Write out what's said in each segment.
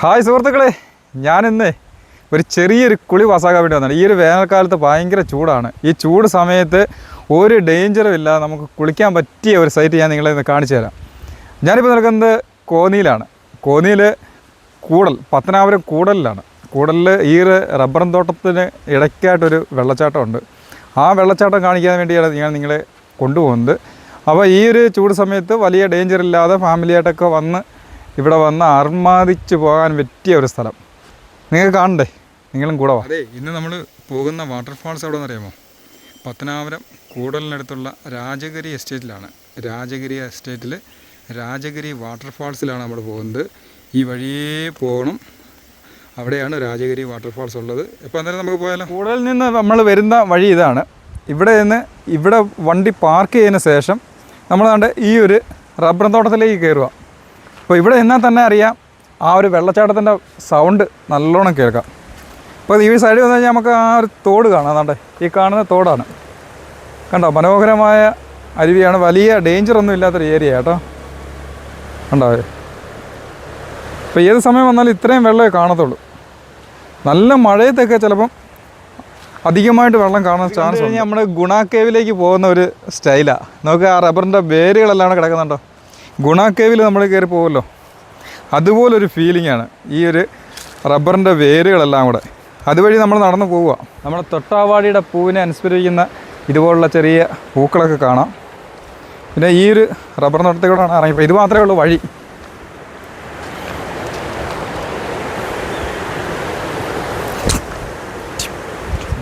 Hi സുഹൃത്തുക്കളെ. ഞാനിന്ന് ഒരു ചെറിയൊരു കുളി പാസ്സാക്കാൻ വേണ്ടി വന്നതാണ്. ഈ ഒരു വേനൽക്കാലത്ത് ഭയങ്കര ചൂടാണ്. ഈ ചൂട് സമയത്ത് ഒരു ഡേഞ്ചറും ഇല്ലാതെ നമുക്ക് കുളിക്കാൻ പറ്റിയ ഒരു സൈറ്റ് ഞാൻ നിങ്ങളെ ഇന്ന് കാണിച്ചു തരാം. ഞാനിപ്പോൾ നിൽക്കുന്നത് കോന്നിയിലാണ്. കോന്നിയിൽ കൂടൽ പത്തനാപുരം കൂടലിലാണ്. കൂടലിൽ ഈ ഒരു റബ്ബറും തോട്ടത്തിന് ഇടയ്ക്കായിട്ടൊരു വെള്ളച്ചാട്ടമുണ്ട്. ആ വെള്ളച്ചാട്ടം കാണിക്കാൻ വേണ്ടിയാണ് ഞാൻ നിങ്ങളെ കൊണ്ടുപോകുന്നത്. അപ്പോൾ ഈ ഒരു ചൂട് സമയത്ത് വലിയ ഡേഞ്ചർ ഇല്ലാതെ ഫാമിലിയായിട്ടൊക്കെ വന്ന് ഇവിടെ വന്ന് അർമാദിച്ച് പോകാൻ പറ്റിയ ഒരു സ്ഥലം. നിങ്ങൾ കാണണ്ടേ? നിങ്ങളും കൂടെ വാ. അതെ ഇന്ന് നമ്മൾ പോകുന്ന വാട്ടർഫാൾസ് എവിടെ അറിയാമോ പത്തനാപുരം കൂടലിനടുത്തുള്ള രാജഗിരി എസ്റ്റേറ്റിലാണ്. രാജഗിരി എസ്റ്റേറ്റിൽ രാജഗിരി വാട്ടർഫാൾസിലാണ് നമ്മൾ പോകുന്നത്. ഈ വഴിയേ പോകണം. അവിടെയാണ് രാജഗിരി വാട്ടർഫാൾസ് ഉള്ളത്. ഇപ്പോൾ അന്നേരം നമുക്ക് പോയാലോ? കൂടുതൽ നിന്ന് നമ്മൾ വരുന്ന വഴി ഇതാണ്. ഇവിടെ നിന്ന് ഇവിടെ വണ്ടി പാർക്ക് ചെയ്തതിന് ശേഷം നമ്മൾ കണ്ട് ഈ ഒരു റബ്ബർ തോട്ടത്തിലേക്ക് കയറുക അപ്പോൾ ഇവിടെ നിന്നാൽ തന്നെ അറിയാം ആ ഒരു വെള്ളച്ചാട്ടത്തിന്റെ സൗണ്ട് നല്ലോണം കേൾക്കാം. അപ്പോൾ ഈ സൈഡിൽ വന്നു കഴിഞ്ഞാൽ നമുക്ക് ആ ഒരു തോട് കാണാം. അതാണ്ട് ഈ കാണുന്ന തോടാണ്. കണ്ടോ? മനോഹരമായ അരുവിയാണ്. വലിയ ഡേഞ്ചർ ഒന്നും ഇല്ലാത്തൊരു ഏരിയ കേട്ടോ കണ്ടോ? അപ്പോൾ ഏത് സമയം വന്നാലും ഇത്രയും വെള്ളമേ കാണത്തുള്ളൂ. നല്ല മഴയത്തൊക്കെ ചിലപ്പം അധികമായിട്ട് വെള്ളം കാണാൻ ചാൻസ് ഉണ്ട്. നമ്മുടെ ഗുണാക്കേവിലേക്ക് കേവിലേക്ക് പോകുന്ന ഒരു സ്റ്റൈലാണ് നമുക്ക് ആ റബ്ബറിന്റെ വേരുകളെല്ലാം കൂടെ കിടക്കുന്നുണ്ടോ? ഗുണ കേവിൽ നമ്മൾ കയറി പോകുമല്ലോ അതുപോലൊരു ഫീലിംഗ് ആണ് ഈ ഒരു റബ്ബറിന്റെ വേരുകളെല്ലാം കൂടെ. അതുവഴി നമ്മൾ നടന്നു പോവുക. നമ്മുടെ തൊട്ടാവാടിയുടെ പൂവിനെ അനുസ്മരിക്കുന്ന ഇതുപോലുള്ള ചെറിയ പൂക്കളൊക്കെ കാണാം. പിന്നെ ഈ ഒരു റബ്ബർ തോട്ടത്തിലൂടെയാണ് ഇറങ്ങിപ്പോൾ ഇത് മാത്രമേ ഉള്ളൂ വഴി.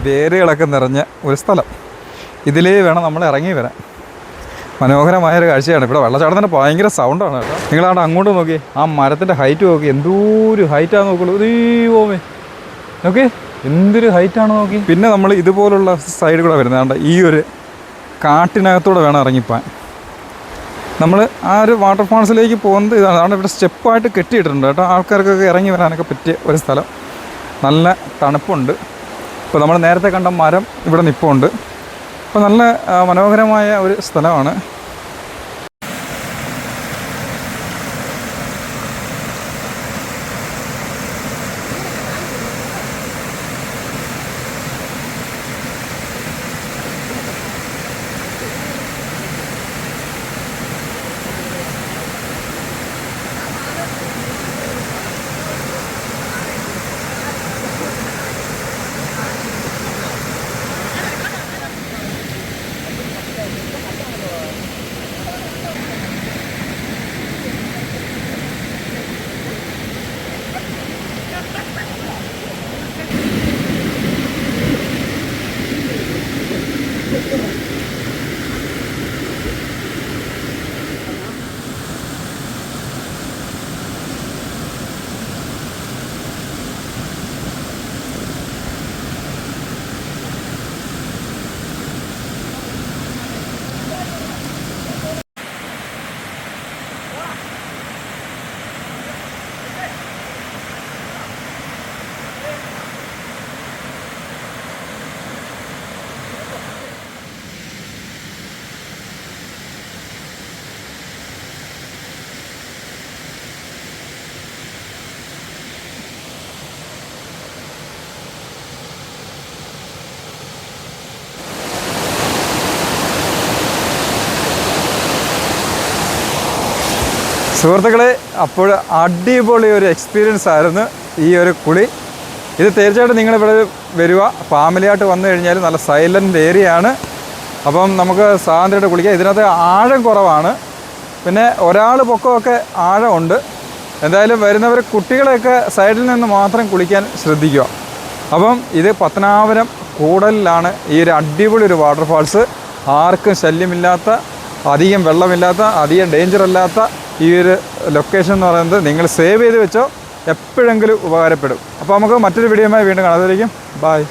വേരുകളൊക്കെ നിറഞ്ഞ ഒരു സ്ഥലം. ഇതിലേ വേണം നമ്മൾ ഇറങ്ങി വരാൻ. മനോഹരമായ ഒരു കാഴ്ചയാണ്. ഇവിടെ വെള്ളച്ചാട്ടത്തിന്റെ ഭയങ്കര സൗണ്ടാണ് കേട്ടോ. നിങ്ങളവിടെ അങ്ങോട്ട് നോക്കി ആ മരത്തിന്റെ ഹൈറ്റ് നോക്കി എന്തോരു ഹൈറ്റാണ് നോക്കുള്ളൂ. ദൈവമേ. നോക്കി എന്തൊരു ഹൈറ്റാണ് നോക്കി. പിന്നെ നമ്മൾ ഇതുപോലുള്ള സൈഡ് കൂടെ വരുന്നത് ഈ ഒരു കാട്ടിനകത്തൂടെ വേണം ഇറങ്ങിപ്പോൻ. നമ്മൾ ആ ഒരു വാട്ടർഫാൾസിലേക്ക് പോകുന്നത് ഇതാണ്. അവിടെ ഇവിടെ സ്റ്റെപ്പായിട്ട് കെട്ടിയിട്ടുണ്ട് കേട്ടോ. ആൾക്കാർക്കൊക്കെ ഇറങ്ങി വരാനൊക്കെ പറ്റിയ ഒരു സ്ഥലം. നല്ല തണുപ്പുണ്ട്. ഇപ്പോൾ നമ്മൾ നേരത്തെ കണ്ട മരം ഇവിടെ നിൽപ്പുണ്ട് അപ്പോൾ നല്ല മനോഹരമായ ഒരു സ്ഥലമാണ്. করতে হবে സുഹൃത്തുക്കളെ അപ്പോൾ അടിപൊളി ഒരു എക്സ്പീരിയൻസ് ആയിരുന്നു ഈ ഒരു കുളി. ഇത് തീർച്ചയായിട്ടും നിങ്ങളിവിടെ വരിക. ഫാമിലിയായിട്ട് വന്നു കഴിഞ്ഞാൽ നല്ല സൈലന്റ് ഏരിയ ആണ്. അപ്പം നമുക്ക് സ്വാതന്ത്ര്യമായിട്ട് കുളിക്കാം. ഇതിനകത്ത് ആഴം കുറവാണ്. പിന്നെ ഒരാൾ പൊക്കമൊക്കെ ആഴമുണ്ട്. എന്തായാലും വരുന്നവർ കുട്ടികളെയൊക്കെ സൈഡിൽ നിന്ന് മാത്രം കുളിക്കാൻ ശ്രദ്ധിക്കുക. അപ്പം ഇത് പത്തനാപുരം കൂടലിലാണ് ഈ ഒരു അടിപൊളി ഒരു വാട്ടർഫാൾസ് ആർക്കും ശല്യമില്ലാത്ത അധികം വെള്ളമില്ലാത്ത അധികം ഡേഞ്ചർ അല്ലാത്ത ഈ ഒരു ലൊക്കേഷൻ എന്ന് പറയുന്നത് നിങ്ങൾ സേവ് ചെയ്ത് വെച്ചോ എപ്പോഴെങ്കിലും ഉപകാരപ്പെടും. അപ്പോൾ നമുക്ക് മറ്റൊരു വീഡിയോയുമായി വീണ്ടും കാണാതിരിക്കും ബായ്